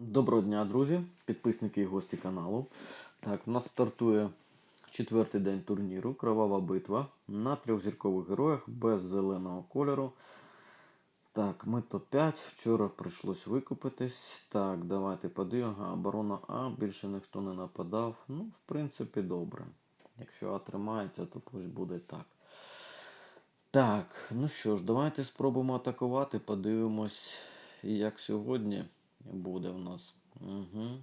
Доброго дня, друзі, підписники і гості каналу. Так, у нас стартує четвертий день турніру. Кровава битва на трьохзіркових героях без зеленого кольору. Так, ми топ-5. Вчора прийшлось викупитись. Так, давайте подивимо. Оборона А, більше ніхто не нападав. Ну, в принципі, добре. Якщо А тримається, то пусть буде так. Так, ну що ж, давайте спробуємо атакувати. Подивимось, як сьогодні буде в нас. Угу.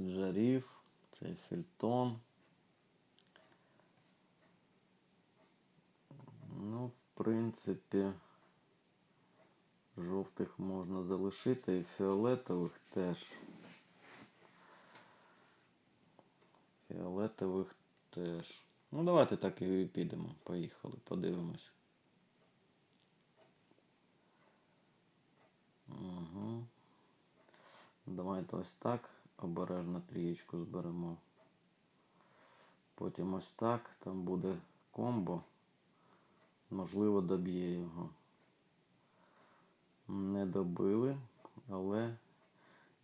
Джарів, цей фільтон. Ну, в принципі, жовтих можна залишити і фіолетових теж. Фіолетових теж. Ну, давайте так і підемо. Поїхали, подивимось. Угу. Давайте ось так. Обережно трієчку зберемо. Потім ось так. Там буде комбо. Можливо, доб'є його. Не добили, але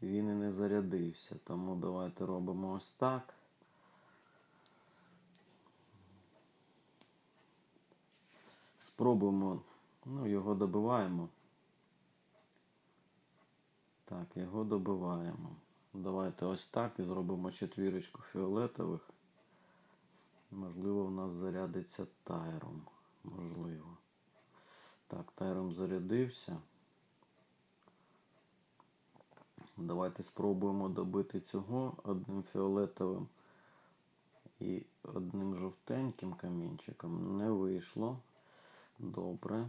він і не зарядився. Тому давайте робимо ось так. Спробуємо, ну, його добиваємо. Так, його добиваємо. Давайте ось так і зробимо четвірочку фіолетових. Можливо, в нас зарядиться тайром. Можливо. Так, тайром зарядився. Давайте спробуємо добити цього одним фіолетовим і одним жовтеньким камінчиком. Не вийшло. Добре.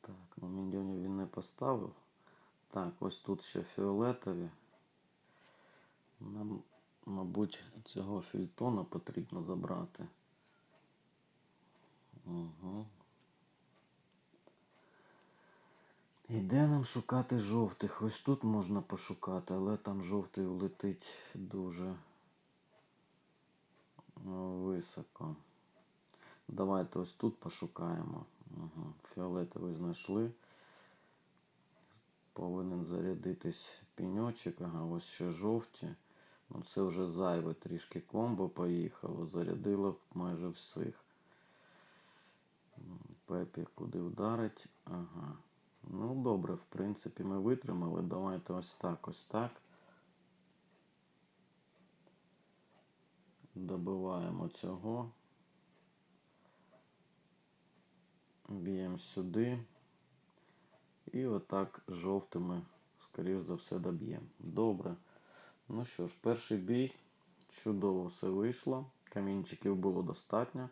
Так, ну мільйонів він не поставив. Так, ось тут ще фіолетові. Нам, мабуть, цього фільтона потрібно забрати. Угу. І де нам шукати жовтих? Ось тут можна пошукати, але там жовтий улетить дуже ну, високо. Давайте ось тут пошукаємо. Угу. Фіолетовий знайшли. Повинен зарядитись піньочок. Ага, ось ще жовті. Ну це вже зайве трішки комбо поїхало. Зарядило майже всіх. Пепі куди вдарить. Ага. Ну добре, в принципі, ми витримали. Давайте ось так, ось так. Добиваємо цього. Б'ємо сюди. І отак жовтими, скоріш за все, доб'ємо. Добре. Ну що ж, перший бій. Чудово все вийшло. Камінчиків було достатньо.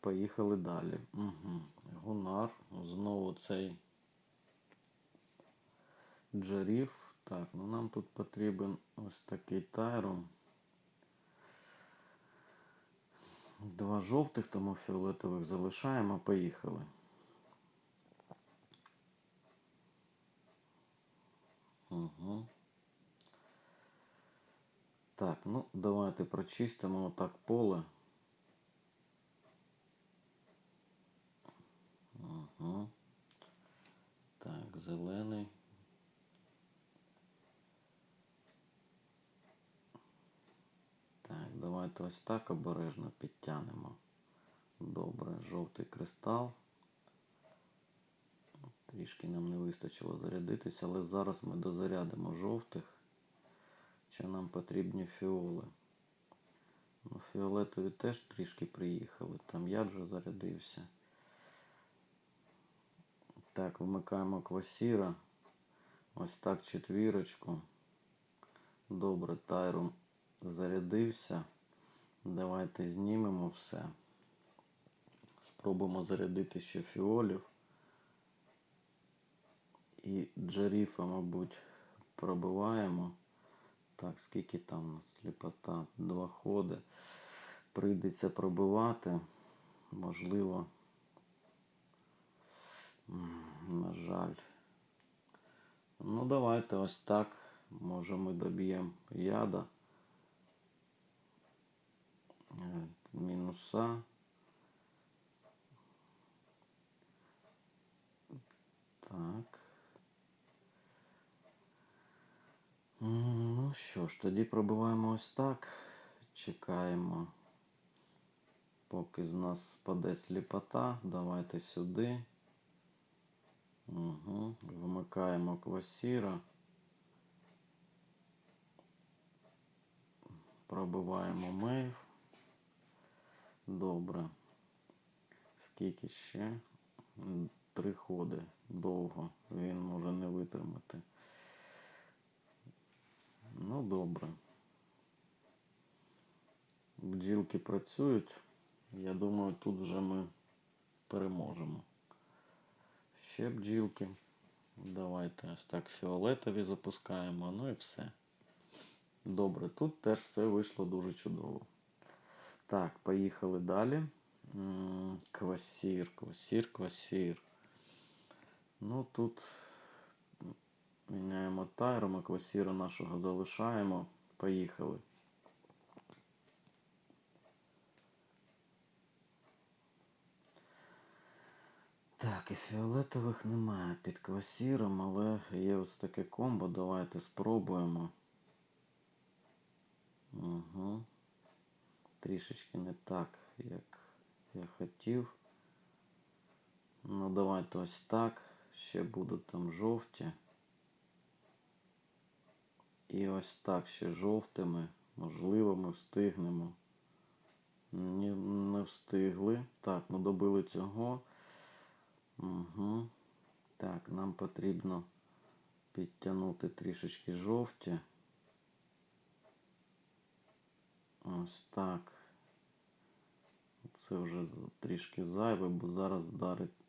Поїхали далі. Угу. Гунар. Знову цей джарів. Так, ну нам тут потрібен ось такий тайром. Два жовтих, тому фіолетових залишаємо. Поїхали. Угу. Так, ну давайте прочистимо отак поле. Угу. Так, зелений. Так, давайте ось так обережно підтягнемо. Добре, жовтий кристал. Трішки нам не вистачило зарядитися, але зараз ми дозарядимо жовтих. Чи нам потрібні фіоли? Ну, Фіолетові теж трішки приїхали. Там я вже зарядився. Так, вмикаємо квасіра. Ось так четвірочку. Добре, тайром зарядився. Давайте знімемо все. Спробуємо зарядити ще фіолів. І джаріфа, мабуть, пробиваємо. Так, скільки там у нас сліпота? Два ходи. Прийдеться пробивати. Можливо. На жаль. Ну, давайте ось так. Може ми доб'ємо яда. Е, Мінуса. Так. Що ж, тоді пробиваємо ось так. Чекаємо, поки з нас спаде сліпота. Давайте сюди. Угу. Вмикаємо квасіра. Пробиваємо мейв. Добре. Скільки ще? Три ходи. Довго. Він може не витримати. Ну, добре. Бджілки працюють. Я думаю, тут вже ми переможемо. Ще бджілки. Давайте ось так фіолетові запускаємо. Ну і все. Добре, тут теж все вийшло дуже чудово. Так, поїхали далі. Квасір, квасір, квасір. Ну тут міняємо тайру, ми квасіра нашого залишаємо. Поїхали. Так, і фіолетових немає під квасіром, але є ось таке комбо. Давайте спробуємо. Угу. Трішечки не так, як я хотів. Ну, давайте ось так. Ще будуть там жовті. І ось так ще жовтими. Можливо, ми встигнемо. Ні, не встигли. Так, ну добили цього. Угу. Так, нам потрібно підтягнути трішечки жовті. Ось так. Це вже трішки зайве, бо зараз вдарить.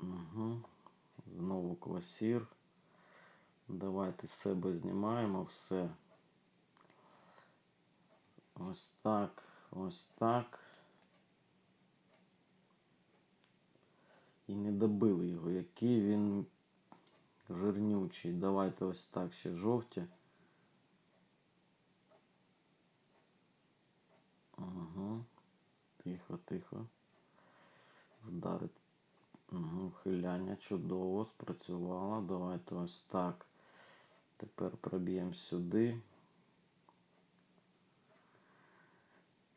Угу. Знову квасір. Давайте себе знімаємо все. Ось так, ось так. І не добили його. Який він жирнючий. Давайте ось так ще жовті. Угу. Тихо, тихо. Вдарить. Угу. Хиляння чудово спрацювало. Давайте ось так. Тепер проб'ємо сюди.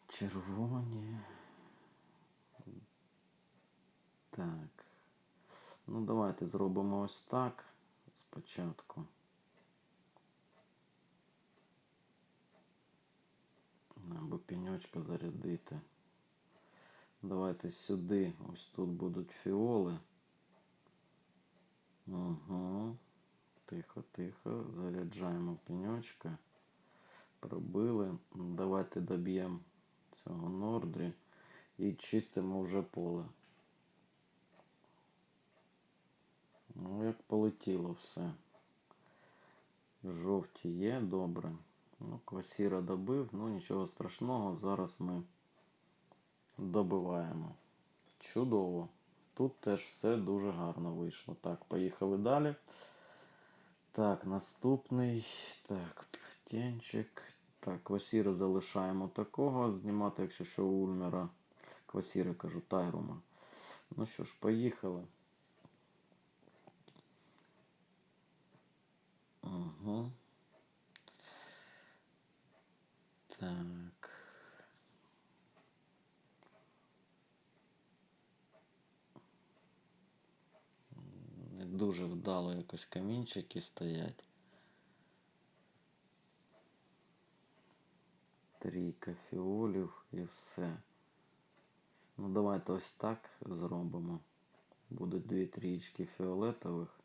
Червоні. Так. Ну, давайте зробимо ось так спочатку. Або пеньочка зарядити. Давайте сюди. Ось тут будуть фіоли. Угу. Тихо, тихо. Заряджаємо пеньочка. Пробили. Давайте доб'ємо цього нордрі і чистимо вже поле. Ну, як полетіло все. Жовті є, добре. Ну, квасіра добив, ну нічого страшного, зараз ми добиваємо. Чудово. Тут теж все дуже гарно вийшло. Так, поїхали далі. Так, наступний. Так, птенчик. Так, квасіра залишаємо такого. Знімати, якщо що, Ульмера. Квасіра, кажу, Тайрума. Ну що ж, поїхали. Угу. Так. Не дуже вдало якось камінчики стоять. Трійка фіолів і все. Ну, давайте ось так зробимо. Буде дві трічки фіолетових.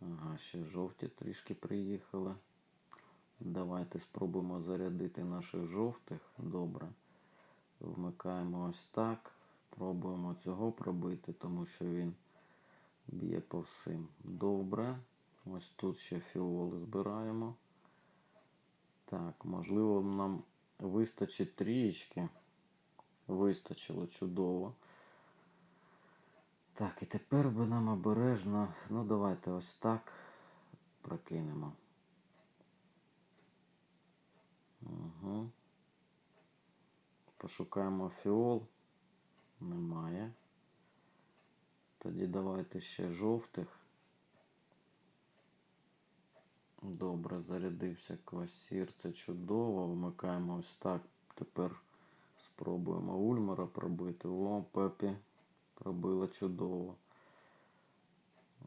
Ага, ще жовті трішки приїхали. Давайте спробуємо зарядити наших жовтих. Добре. Вмикаємо ось так. Пробуємо цього пробити, тому що він б'є по всім. Добре. Ось тут ще фіоли збираємо. Так, можливо, нам вистачить трієчки. Вистачило чудово. Так, і тепер би нам обережно, ну давайте ось так прокинемо. Угу. Пошукаємо фіол. Немає. Тоді давайте ще жовтих. Добре, зарядився квасір, це чудово. Вмикаємо ось так. Тепер спробуємо Ульмара пробити. О, Пепі пробила чудово.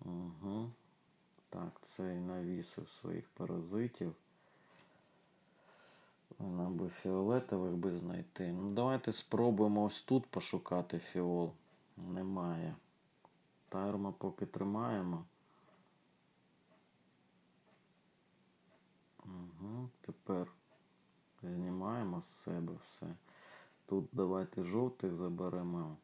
Угу. Так, цей навісив своїх паразитів. Нам би фіолетових би знайти. Ну, давайте спробуємо ось тут пошукати фіол. Немає. Тайрма поки тримаємо. Угу. Тепер знімаємо з себе все. Тут давайте жовтих заберемо.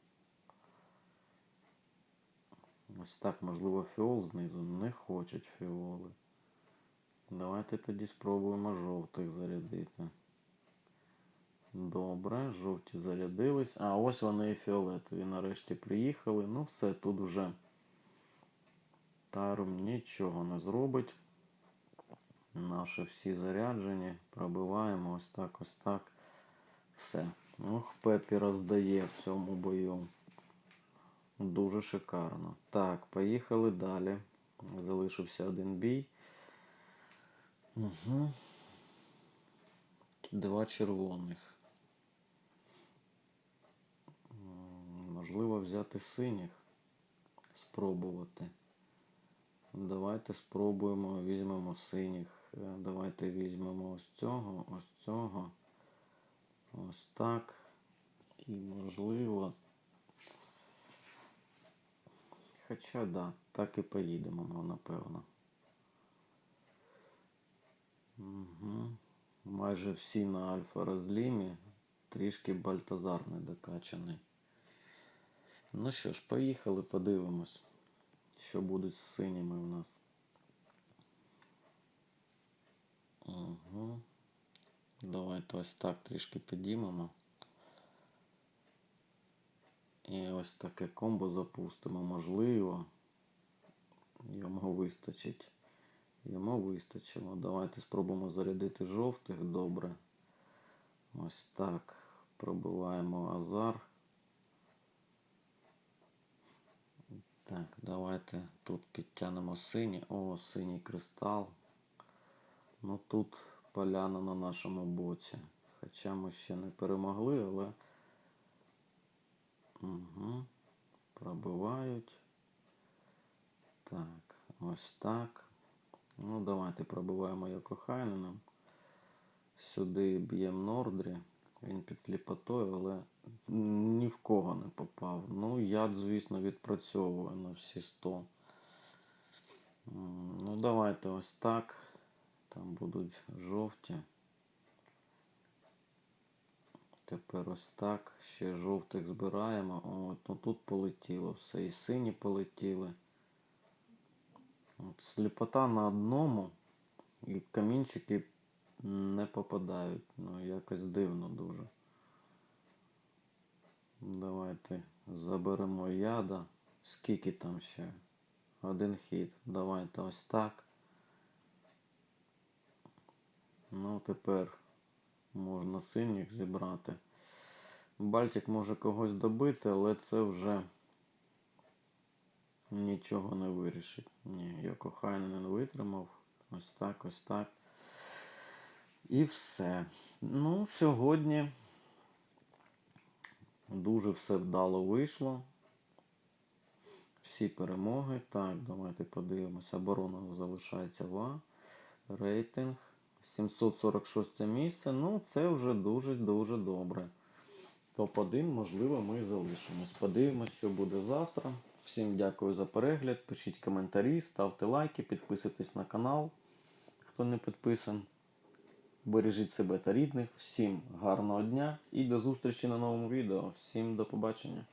Ось так, можливо, фіол знизу. Не хочуть фіоли. Давайте тоді спробуємо жовтих зарядити. Добре, жовті зарядились. А ось вони і фіолетові нарешті приїхали. Ну все, тут вже Тарум нічого не зробить. Наші всі заряджені. Пробиваємо ось так, ось так. Все. Ох, Пепі роздає в цьому бою. Дуже шикарно. Так, поїхали далі. Залишився один бій. Угу. Два червоних. Можливо, взяти синіх. Спробувати. Давайте спробуємо, візьмемо синіх. Е, Давайте візьмемо ось цього, ось цього. Ось так. І можливо. Хоча да, так і поїдемо, ну, напевно. Угу. Майже всі на альфа розлімі. Трішки Бальтазар не докачаний. Ну що ж, поїхали, подивимось, що буде з синіми у нас. Угу. Давайте ось так трішки підіймемо. І ось таке комбо запустимо. Можливо, йому вистачить. Йому вистачило. Давайте спробуємо зарядити жовтих. Добре. Ось так. Пробиваємо азар. Так, давайте тут підтягнемо синій. О, синій кристал. Ну тут поляна на нашому боці. Хоча ми ще не перемогли, але. Угу. Пробивають. Так, ось так. Ну, давайте пробиваємо його Хайненом. Сюди б'ємо Нордрі. Він під сліпотою, але ні в кого не попав. Ну, яд, звісно, відпрацьовує на всі 100. Ну, давайте ось так. Там будуть жовті. Тепер ось так. Ще жовтих збираємо. От, ну тут полетіло все. І сині полетіли. От, сліпота на одному. І камінчики не попадають. Ну, якось дивно дуже. Давайте заберемо яда. Скільки там ще? Один хід. Давайте ось так. Ну, тепер можна синіх зібрати. Бальтик може когось добити, але це вже нічого не вирішить. Ні, я кохайно не витримав. Ось так, ось так. І все. Ну, сьогодні дуже все вдало вийшло. Всі перемоги. Так, давайте подивимося. Оборона залишається ва. Рейтинг. 746 місце. Ну, це вже дуже-дуже добре. Топ-1, можливо, ми залишимось. Подивимось, що буде завтра. Всім дякую за перегляд. Пишіть коментарі, ставте лайки, підписуйтесь на канал, хто не підписан. Бережіть себе та рідних. Всім гарного дня і до зустрічі на новому відео. Всім до побачення.